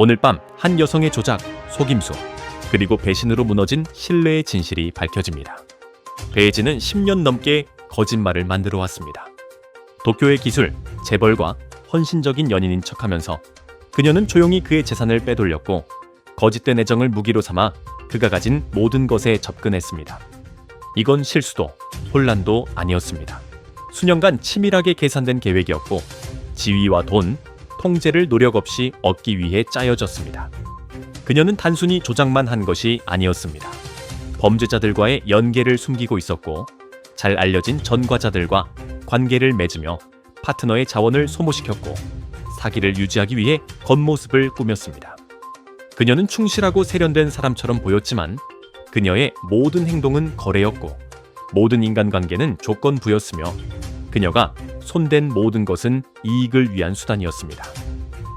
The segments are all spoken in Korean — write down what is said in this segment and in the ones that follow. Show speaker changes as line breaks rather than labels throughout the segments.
오늘 밤 한 여성의 조작, 속임수, 그리고 배신으로 무너진 신뢰의 진실이 밝혀집니다. 베이지는 10년 넘게 거짓말을 만들어 왔습니다. 도쿄의 기술, 재벌과 헌신적인 연인인 척하면서 그녀는 조용히 그의 재산을 빼돌렸고 거짓된 애정을 무기로 삼아 그가 가진 모든 것에 접근했습니다. 이건 실수도 혼란도 아니었습니다. 수년간 치밀하게 계산된 계획이었고 지위와 돈, 통제를 노력 없이 얻기 위해 짜여졌습니다. 그녀는 단순히 조작만 한 것이 아니었습니다. 범죄자들과의 연계를 숨기고 있었고 잘 알려진 전과자들과 관계를 맺으며 파트너의 자원을 소모시켰고 사기를 유지하기 위해 겉모습을 꾸몄습니다. 그녀는 충실하고 세련된 사람처럼 보였지만 그녀의 모든 행동은 거래였고 모든 인간관계는 조건부였으며 그녀가 손댄 모든 것은 이익을 위한 수단이었습니다.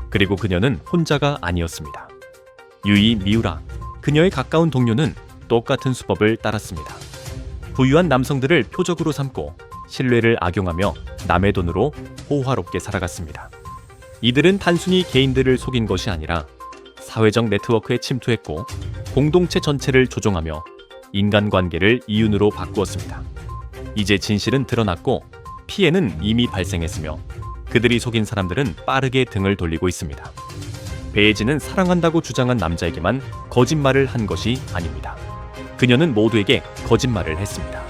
그리고 그녀는 혼자가 아니었습니다. 유이 미우라, 그녀의 가까운 동료는 똑같은 수법을 따랐습니다. 부유한 남성들을 표적으로 삼고 신뢰를 악용하며 남의 돈으로 호화롭게 살아갔습니다. 이들은 단순히 개인들을 속인 것이 아니라 사회적 네트워크에 침투했고 공동체 전체를 조종하며 인간관계를 이윤으로 바꾸었습니다. 이제 진실은 드러났고 피해는 이미 발생했으며 그들이 속인 사람들은 빠르게 등을 돌리고 있습니다. 베이지는 사랑한다고 주장한 남자에게만 거짓말을 한 것이 아닙니다. 그녀는 모두에게 거짓말을 했습니다.